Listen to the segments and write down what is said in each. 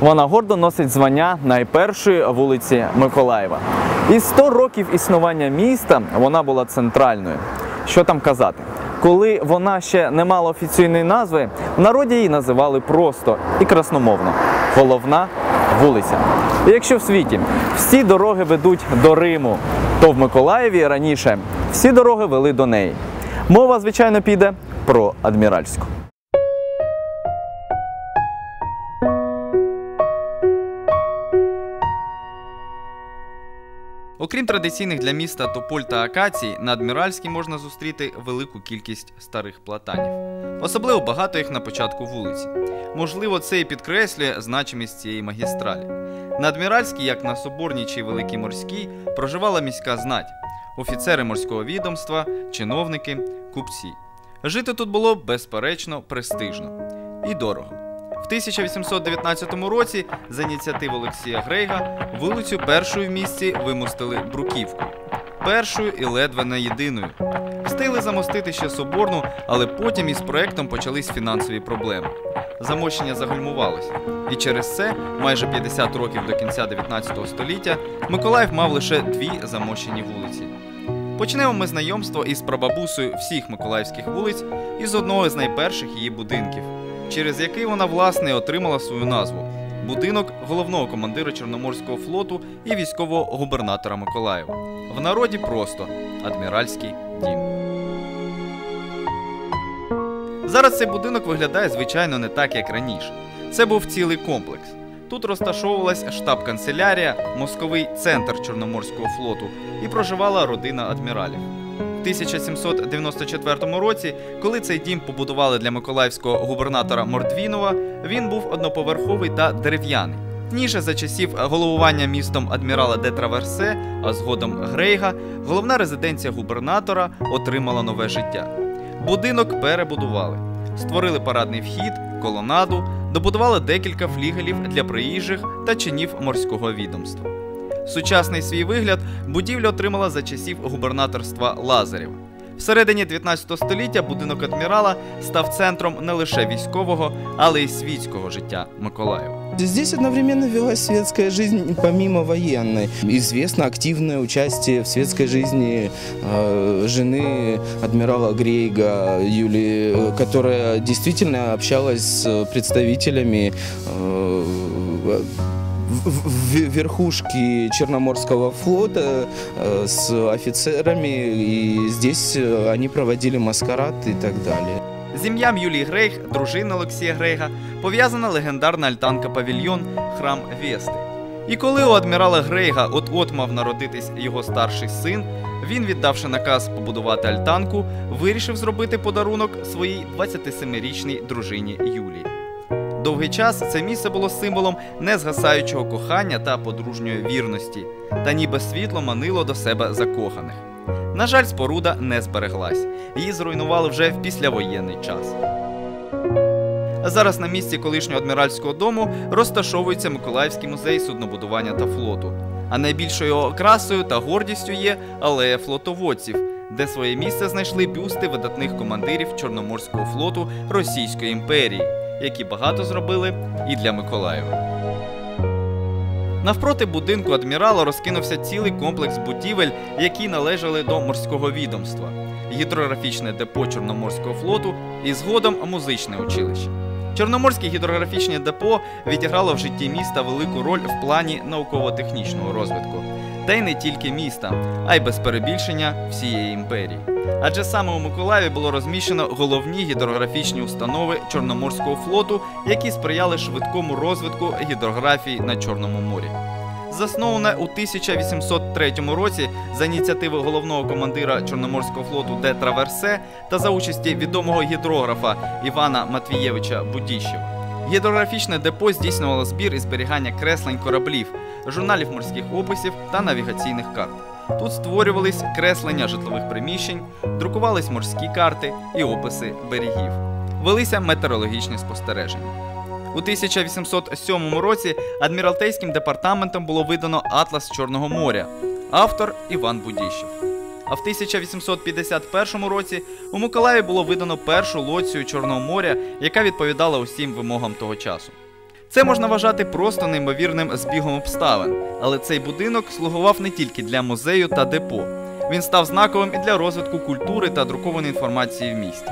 Вона гордо носить звання найпершої вулиці Миколаєва. Із 100 років існування міста вона була центральною. Що там казати? Коли вона ще не мала офіційної назви, в народі її називали просто і красномовно головна вулиця. І якщо в світі всі дороги ведуть до Риму, то в Миколаєві раніше всі дороги вели до неї. Мова, звичайно, піде про адміральську. Окрім традиційних для міста тополь та акацій, на Адміральській можна зустріти велику кількість старих платанів. Особливо багато їх на початку вулиці. Можливо, це і підкреслює значимість цієї магістралі. На Адміральській, як на Соборній чи Великій Морській, проживала міська знать, офіцери морського відомства, чиновники, купці. Жити тут було безперечно престижно і дорого. В 1819 році за ініціативи Олексія Грейга вулицю першою в місті вимостили бруківкою. Першою і ледве не єдиною. Встигли замостити ще соборну, але потім із проектом почались фінансові проблеми. Замощення загальмувалось. І через це, майже 50 років до кінця 19 століття, Миколаїв мав лише дві замощені вулиці. Почнемо ми знайомство із прабабусею всіх миколаївських вулиць із одного з найперших її будинків, через який вона власне отримала свою назву будинок головного командира Чорноморського флоту і військового губернатора Миколаєва. В народі просто адміральський дім. Зараз цей будинок виглядає звичайно не так, як раніше. Це був цілий комплекс. Тут розташовувалась штаб-канцелярія, мозковий центр Чорноморського флоту і проживала родина адміралів. В 1794 році, коли цей дім побудували для миколаївського губернатора Мордвінова, він був одноповерховий та дерев'яний. Ніже за часів головування містом адмірала де Траверсе, а згодом Грейга, головна резиденція губернатора отримала нове життя. Будинок перебудували, створили парадний вхід, колонаду, добудували декілька флігелів для приїжджих та чинів морського відомства. Сучасний свій вигляд будівля отримала за часів губернаторства Лазарєва. Всередині 19 століття будинок адмірала став центром не лише військового, але й світського життя Миколаєва. Здесь одновременно велась светская жизнь помимо военной. Известно активное участие в светской жизни э, жены адмирала Грейга Юлии, э, которая действительно общалась с представителями э, в- в- верхушки Черноморского флота э, с офицерами, и здесь э, они проводили маскарад и так далее. З ім'ям Юлії Грейг, дружини Олексія Грейга, пов'язана легендарна альтанка павільйон Храм Вести. І коли у адмірала Грейга от-от мав народитись його старший син, він, віддавши наказ побудувати альтанку, вирішив зробити подарунок своїй 27-річній дружині Юлії. Довгий час це місце було символом незгасаючого кохання та подружньої вірності, та ніби світло манило до себе закоханих. На жаль, споруда не збереглась. Її зруйнували вже в післявоєнний час. Зараз на місці колишнього адміральського дому розташовується Миколаївський музей суднобудування та флоту. А найбільшою його окрасою та гордістю є алея флотоводців, де своє місце знайшли бюсти видатних командирів Чорноморського флоту Російської імперії, які багато зробили і для Миколаєва. Навпроти будинку адмірала розкинувся цілий комплекс будівель, які належали до морського відомства, гідрографічне депо Чорноморського флоту і згодом музичне училище. Чорноморське гідрографічне депо відіграло в житті міста велику роль в плані науково-технічного розвитку. Та й не тільки міста, а й без перебільшення всієї імперії. Адже саме у Миколаєві було розміщено головні гідрографічні установи Чорноморського флоту, які сприяли швидкому розвитку гідрографії на Чорному морі. Засноване у 1803 році за ініціативи головного командира Чорноморського флоту Де Траверсе та за участі відомого гідрографа Івана Матвієвича Будіщева. Гідрографічне депо здійснювало збір і зберігання креслень кораблів, журналів морських описів та навігаційних карт. Тут створювались креслення житлових приміщень, друкувались морські карти і описи берегів. Велися метеорологічні спостереження. У 1807 році адміралтейським департаментом було видано Атлас Чорного моря, автор Іван Будіщев. А в 1851 році у Миколаєві було видано першу лоцію Чорного моря, яка відповідала усім вимогам того часу. Це можна вважати просто неймовірним збігом обставин, але цей будинок слугував не тільки для музею та депо. Він став знаковим і для розвитку культури та друкованої інформації в місті.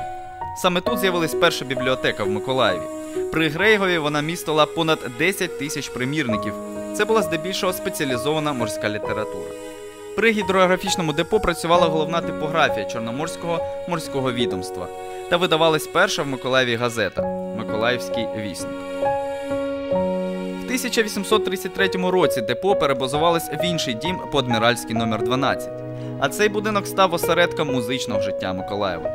Саме тут з'явилась перша бібліотека в Миколаєві. При Грейгові вона містила понад 10 тисяч примірників. Це була здебільшого спеціалізована морська література. При гідрографічному депо працювала головна типографія Чорноморського морського відомства та видавалась перша в Миколаєві газета Миколаївський вісник. В 1833 році депо перебазувалось в інший дім по Адміральський номер 12 а цей будинок став осередком музичного життя Миколаєва.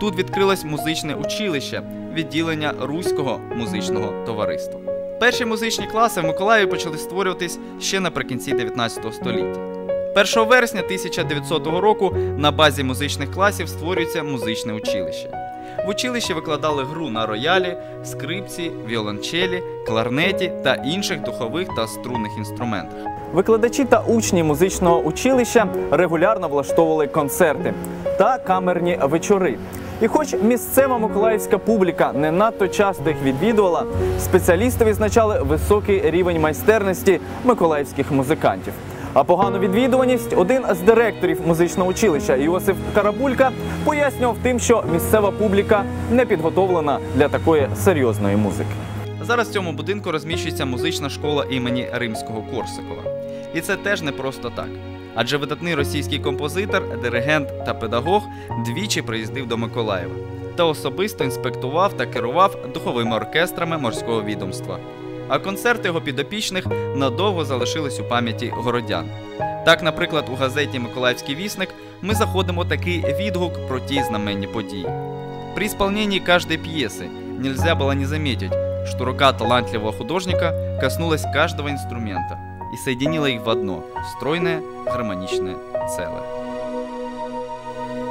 Тут відкрилось музичне училище, відділення Руського музичного товариства. Перші музичні класи в Миколаєві почали створюватись ще наприкінці 19 століття. 1 вересня 1900 року на базі музичних класів створюється музичне училище. В училищі викладали гру на роялі, скрипці, віолончелі, кларнеті та інших духових та струнних інструментах. Викладачі та учні музичного училища регулярно влаштовували концерти та камерні вечори. І хоч місцева миколаївська публіка не надто часто їх відвідувала, спеціалісти відзначали високий рівень майстерності миколаївських музикантів. А погану відвідуваність один з директорів музичного училища Йосиф Карабулька пояснював тим, що місцева публіка не підготовлена для такої серйозної музики. Зараз в цьому будинку розміщується музична школа імені Римського Корсакова. І це теж не просто так. Адже видатний російський композитор, диригент та педагог двічі приїздив до Миколаєва та особисто інспектував та керував духовими оркестрами морського відомства. А концерти його підопічних надовго залишились у пам'яті городян. Так, наприклад, у газеті Миколаївський вісник ми заходимо такий відгук про ті знаменні події. При исполнении каждой пьесы нельзя было не заметить, что рука талантливого художника коснулась каждого инструмента и соединила их в одно стройное, гармоничное целое.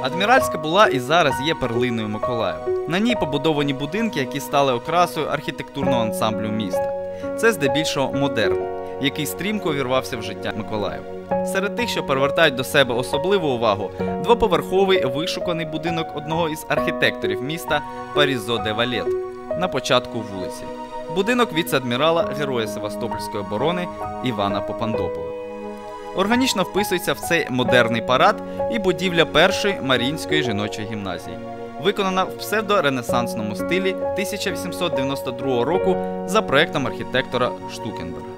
Адміральська була і зараз є перлиною Миколаєва. На ній побудовані будинки, які стали окрасою архітектурного ансамблю міста. Це здебільшого модерн, який стрімко увірвався в життя Миколаєва. Серед тих, що привертають до себе особливу увагу, двоповерховий вишуканий будинок одного із архітекторів міста Парізо де Валет на початку вулиці. Будинок віце-адмірала Героя Севастопольської оборони Івана Попандопова. Органічно вписується в цей модерний парад і будівля першої Маріїнської жіночої гімназії, виконана в псевдоренесансному стилі 1892 року за проектом архітектора Штукенберга.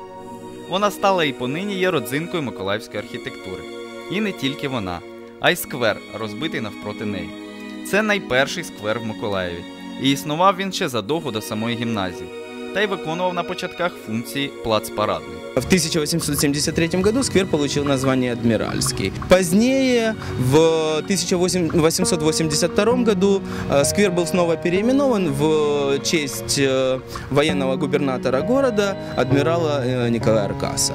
Вона стала і понині є родзинкою миколаївської архітектури. І не тільки вона, а й сквер, розбитий навпроти неї. Це найперший сквер в Миколаєві, і існував він ще задовго до самої гімназії, та й виконував на початках функції плацпарадної. В 1873 году сквер получил название Адмиральский. Позднее, в 1882 году, э, сквер был снова переименован в честь э, военного губернатора города, адмирала э, Николая Аркаса.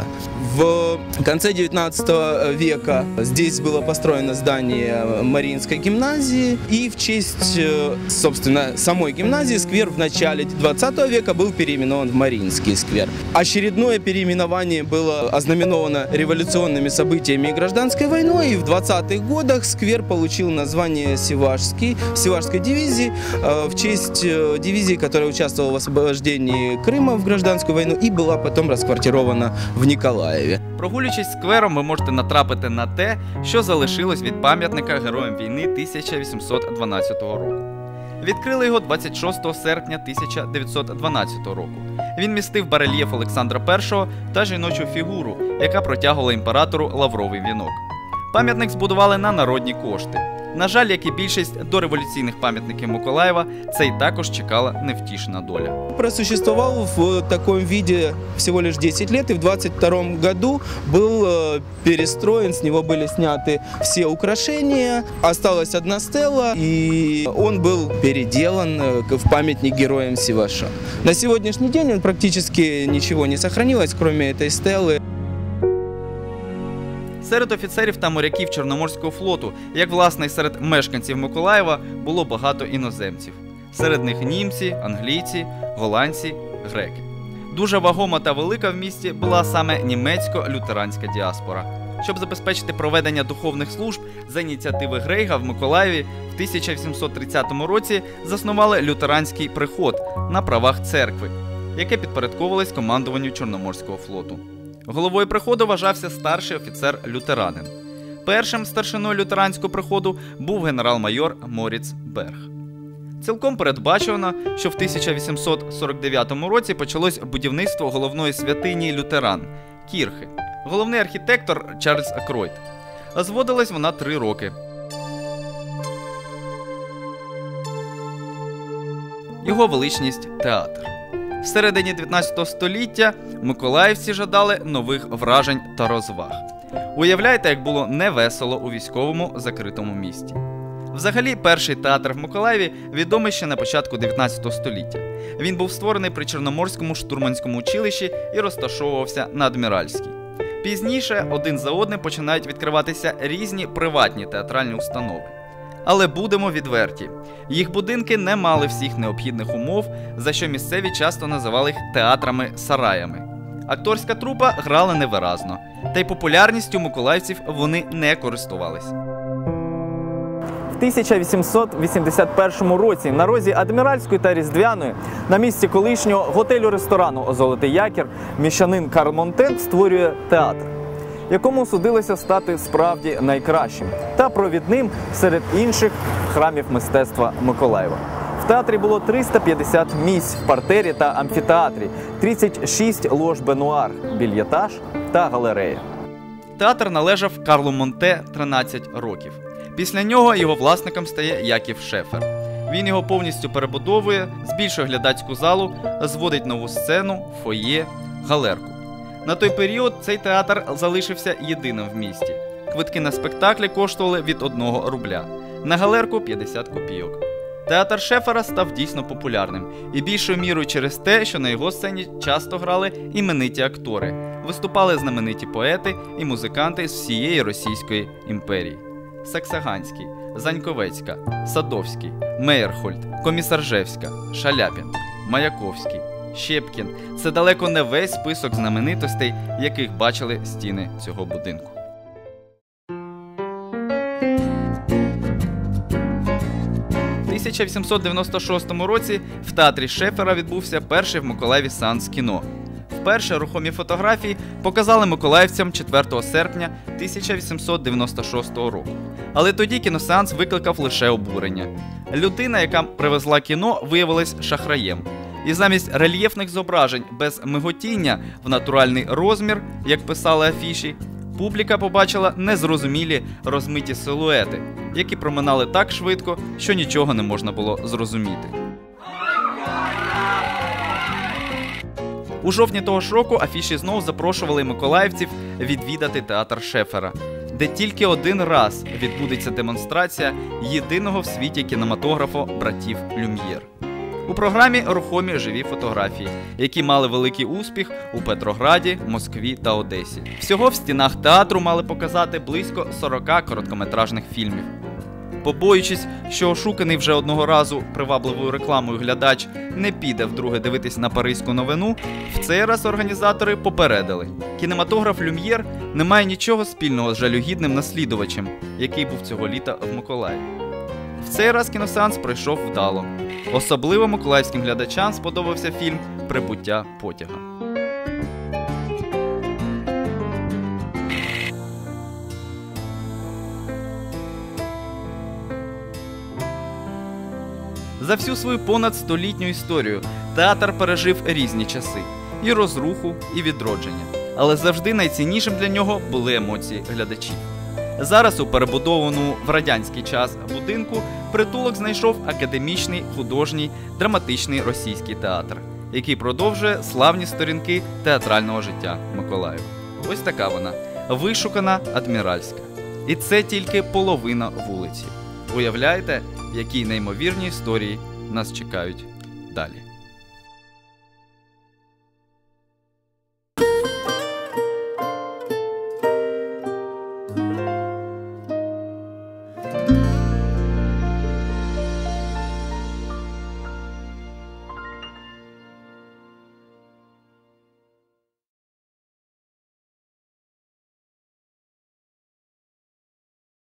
В конце 19 века здесь было построено здание Мариинской гимназии, и в честь, э, собственно, самой гимназии сквер в начале 20 века был переименован в Мариинский сквер. Очередное переименование было ознаменовано революционными событиями и гражданской войной, и в 20-х годах сквер получил название Севашский, Севашской дивизии э, в честь э, дивизии, которая участвовала в освобождении Крыма в гражданскую войну и была потом расквартирована в Николаеве. Прогулюючись сквером, ви можете натрапити на те, що залишилось від пам'ятника Героям війни 1812 року. Відкрили його 26 серпня 1912 року. Він містив барельєф Олександра І та жіночу фігуру, яка протягувала імператору лавровий вінок. Пам'ятник збудували на народні кошти. На жаль, як і більшість дореволюційних пам'ятників Миколаєва, цей також чекала невтішна доля. Просуществовал в таком виде всего лишь 10 лет, и в 22 году был э, перестроен, с него были сняты все украшения, осталась одна стела, и он был переделан э, к- в памятник героям Севаша. На сегодняшний день он практически ничего не сохранилось, кроме этой стелы. Серед офіцерів та моряків Чорноморського флоту, як власне й серед мешканців Миколаєва, було багато іноземців. Серед них німці, англійці, голландці, греки. Дуже вагома та велика в місті була саме німецько-лютеранська діаспора. Щоб забезпечити проведення духовних служб за ініціативи Грейга в Миколаєві в 1830 році заснували лютеранський приход на правах церкви. яке підпорядковувалось командуванню Чорноморського флоту. Головою приходу вважався старший офіцер лютеранин. Першим старшиною лютеранського приходу був генерал-майор Моріц Берг. Цілком передбачено, що в 1849 році почалось будівництво головної святині лютеран Кірхи. Головний архітектор Чарльз Акройт. Зводилась вона три роки. Його величність театр. Всередині 19 століття миколаївці жадали нових вражень та розваг. Уявляєте, як було невесело у військовому закритому місті. Взагалі, перший театр в Миколаєві відомий ще на початку 19 століття. Він був створений при Чорноморському штурманському училищі і розташовувався на Адміральській. Пізніше один за одним починають відкриватися різні приватні театральні установи. Але будемо відверті: їх будинки не мали всіх необхідних умов, за що місцеві часто називали їх театрами-сараями. Акторська трупа грала невиразно, та й популярністю миколаївців вони не користувались. В 1881 році на розі Адміральської та Різдвяної на місці колишнього готелю-ресторану Золотий Якір міщанин Карл Монтен створює театр, якому судилося стати справді найкращим та провідним серед інших храмів мистецтва Миколаєва. В театрі було 350 місць в партері та амфітеатрі, 36 лож бенуар, більєтаж та галерея. Театр належав Карлу Монте 13 років. Після нього його власником стає Яків Шефер. Він його повністю перебудовує, збільшує глядацьку залу, зводить нову сцену, фоє, галерку. На той період цей театр залишився єдиним в місті. Квитки на спектаклі коштували від 1 рубля, на галерку 50 копійок. Театр Шефера став дійсно популярним і більшою мірою через те, що на його сцені часто грали імениті актори, виступали знамениті поети і музиканти з всієї Російської імперії. Саксаганський, Заньковецька, Садовський, Мейерхольд, Комісаржевська, Шаляпін, Маяковський, Щепкін це далеко не весь список знаменитостей, яких бачили стіни цього будинку. У 1896 році в театрі Шефера відбувся перший в Миколаєві сеанс кіно. Вперше рухомі фотографії показали миколаївцям 4 серпня 1896 року. Але тоді кіносеанс викликав лише обурення. Людина, яка привезла кіно, виявилась шахраєм. І замість рельєфних зображень без миготіння в натуральний розмір, як писали афіші, публіка побачила незрозумілі розмиті силуети, які проминали так швидко, що нічого не можна було зрозуміти. У жовтні того ж року афіші знов запрошували миколаївців відвідати театр Шефера, де тільки один раз відбудеться демонстрація єдиного в світі кінематографу братів Люм'єр. У програмі рухомі живі фотографії, які мали великий успіх у Петрограді, Москві та Одесі. Всього в стінах театру мали показати близько 40 короткометражних фільмів. Побоюючись, що ошуканий вже одного разу привабливою рекламою глядач не піде вдруге дивитись на паризьку новину, в цей раз організатори попередили: кінематограф Люм'єр не має нічого спільного з жалюгідним наслідувачем, який був цього літа в Миколаєві. В цей раз кіносеанс пройшов вдало. Особливо миколаївським глядачам сподобався фільм Прибуття потяга. За всю свою понад столітню історію театр пережив різні часи і розруху, і відродження. Але завжди найціннішим для нього були емоції глядачів. Зараз у перебудованому в радянський час будинку притулок знайшов академічний художній драматичний російський театр, який продовжує славні сторінки театрального життя Миколаєва. Ось така вона вишукана адміральська. І це тільки половина вулиці. Уявляєте, які неймовірні історії нас чекають далі.